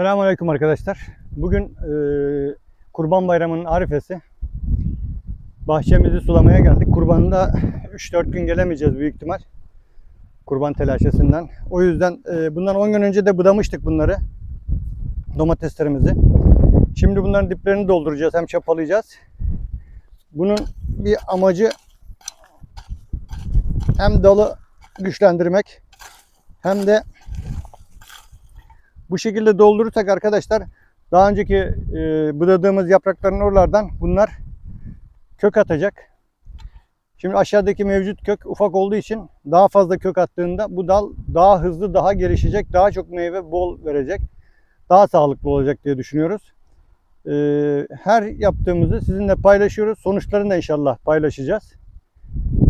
Selamünaleyküm arkadaşlar. Bugün e, Kurban Bayramı'nın arifesi. Bahçemizi sulamaya geldik. Kurbanında 3-4 gün gelemeyeceğiz büyük ihtimal. Kurban telaşesinden. O yüzden e, bundan 10 gün önce de budamıştık bunları. Domateslerimizi. Şimdi bunların diplerini dolduracağız. Hem çapalayacağız. Bunun bir amacı hem dalı güçlendirmek hem de bu şekilde doldurursak arkadaşlar daha önceki e, budadığımız yaprakların oralardan bunlar kök atacak. Şimdi aşağıdaki mevcut kök ufak olduğu için daha fazla kök attığında bu dal daha hızlı, daha gelişecek, daha çok meyve bol verecek. Daha sağlıklı olacak diye düşünüyoruz. E, her yaptığımızı sizinle paylaşıyoruz. Sonuçlarını da inşallah paylaşacağız.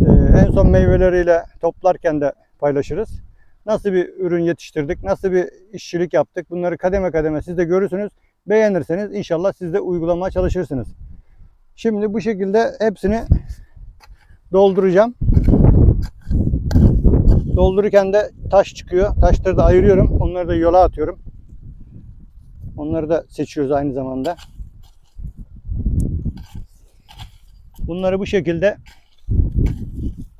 E, en son meyveleriyle toplarken de paylaşırız nasıl bir ürün yetiştirdik, nasıl bir işçilik yaptık bunları kademe kademe siz de görürsünüz. Beğenirseniz inşallah siz de uygulamaya çalışırsınız. Şimdi bu şekilde hepsini dolduracağım. Doldururken de taş çıkıyor. Taşları da ayırıyorum. Onları da yola atıyorum. Onları da seçiyoruz aynı zamanda. Bunları bu şekilde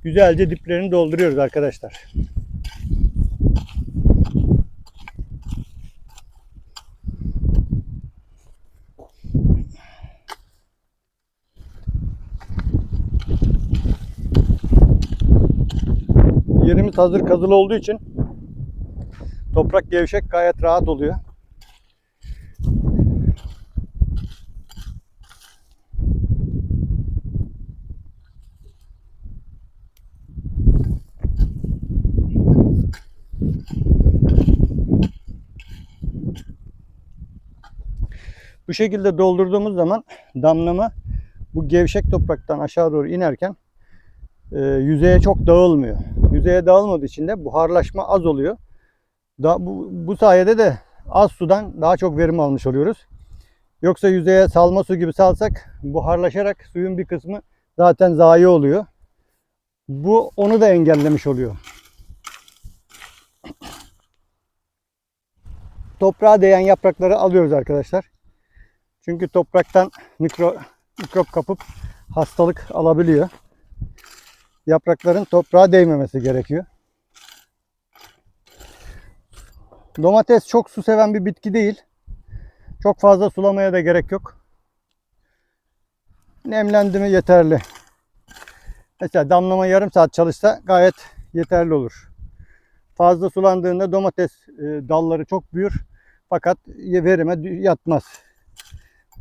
güzelce diplerini dolduruyoruz arkadaşlar. Yerimiz hazır kazılı olduğu için toprak gevşek gayet rahat oluyor. Bu şekilde doldurduğumuz zaman damlama bu gevşek topraktan aşağı doğru inerken e, yüzeye çok dağılmıyor. Yüzeye dağılmadığı için de buharlaşma az oluyor. Da, bu, bu sayede de az sudan daha çok verim almış oluyoruz. Yoksa yüzeye salma su gibi salsak buharlaşarak suyun bir kısmı zaten zayi oluyor. Bu onu da engellemiş oluyor. Toprağa değen yaprakları alıyoruz arkadaşlar. Çünkü topraktan mikro mikrop kapıp hastalık alabiliyor yaprakların toprağa değmemesi gerekiyor. Domates çok su seven bir bitki değil. Çok fazla sulamaya da gerek yok. Nemlendi mi yeterli. Mesela damlama yarım saat çalışsa gayet yeterli olur. Fazla sulandığında domates e, dalları çok büyür fakat verime yatmaz.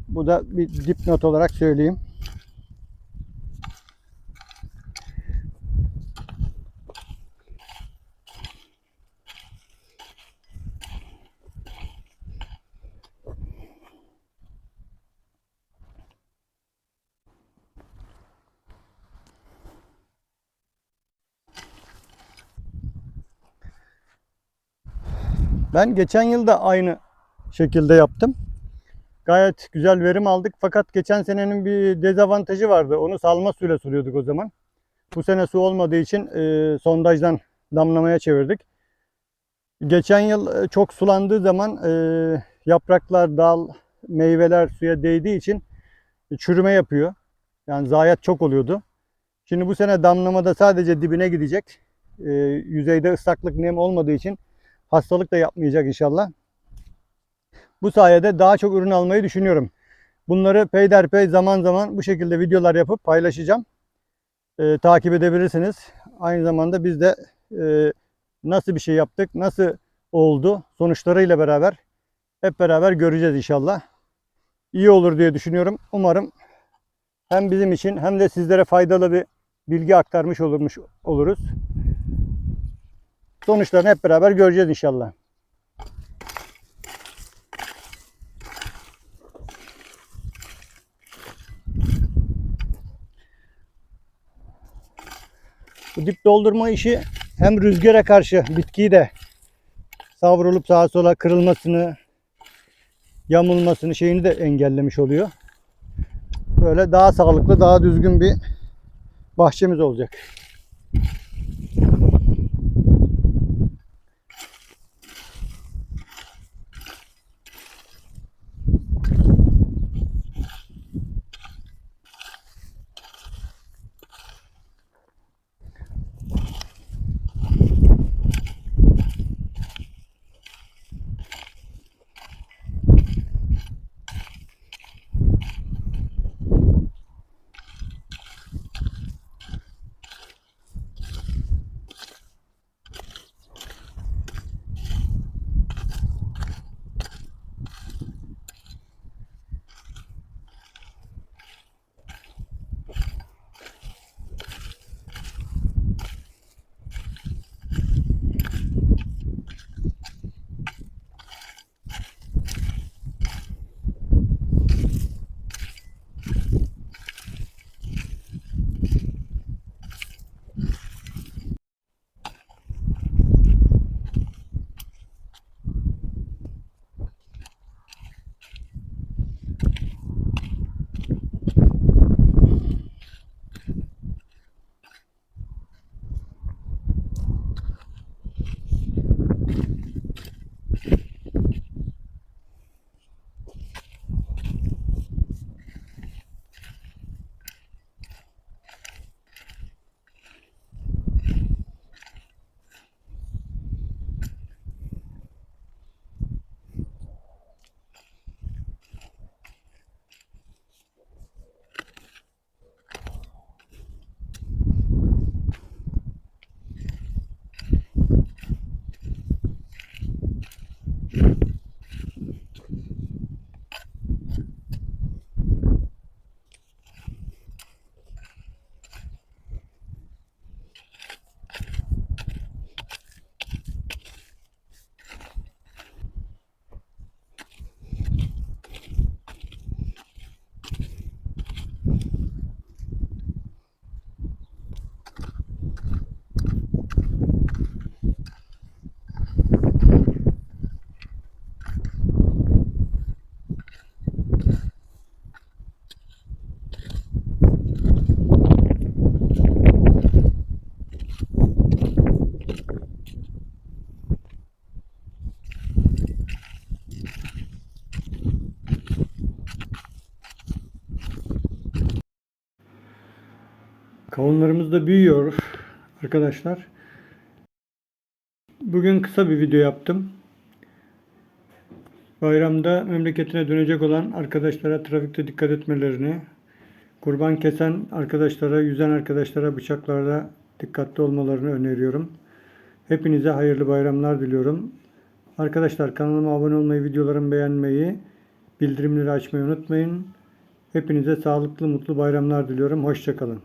Bu da bir dipnot olarak söyleyeyim. Ben geçen yıl da aynı şekilde yaptım. Gayet güzel verim aldık. Fakat geçen senenin bir dezavantajı vardı. Onu salma suyla suluyorduk o zaman. Bu sene su olmadığı için e, sondajdan damlamaya çevirdik. Geçen yıl e, çok sulandığı zaman e, yapraklar, dal, meyveler suya değdiği için çürüme yapıyor. Yani zayiat çok oluyordu. Şimdi bu sene damlamada sadece dibine gidecek. E, yüzeyde ıslaklık nem olmadığı için hastalık da yapmayacak inşallah. Bu sayede daha çok ürün almayı düşünüyorum. Bunları peyderpey zaman zaman bu şekilde videolar yapıp paylaşacağım. Ee, takip edebilirsiniz. Aynı zamanda biz de e, nasıl bir şey yaptık, nasıl oldu sonuçlarıyla beraber hep beraber göreceğiz inşallah. İyi olur diye düşünüyorum. Umarım hem bizim için hem de sizlere faydalı bir bilgi aktarmış olurmuş oluruz. Sonuçlarını hep beraber göreceğiz inşallah. Bu dip doldurma işi hem rüzgara karşı bitkiyi de savrulup sağa sola kırılmasını, yamulmasını şeyini de engellemiş oluyor. Böyle daha sağlıklı, daha düzgün bir bahçemiz olacak. Kavunlarımız da büyüyor arkadaşlar. Bugün kısa bir video yaptım. Bayramda memleketine dönecek olan arkadaşlara trafikte dikkat etmelerini, kurban kesen arkadaşlara, yüzen arkadaşlara bıçaklarda dikkatli olmalarını öneriyorum. Hepinize hayırlı bayramlar diliyorum. Arkadaşlar kanalıma abone olmayı, videolarımı beğenmeyi, bildirimleri açmayı unutmayın. Hepinize sağlıklı, mutlu bayramlar diliyorum. Hoşçakalın.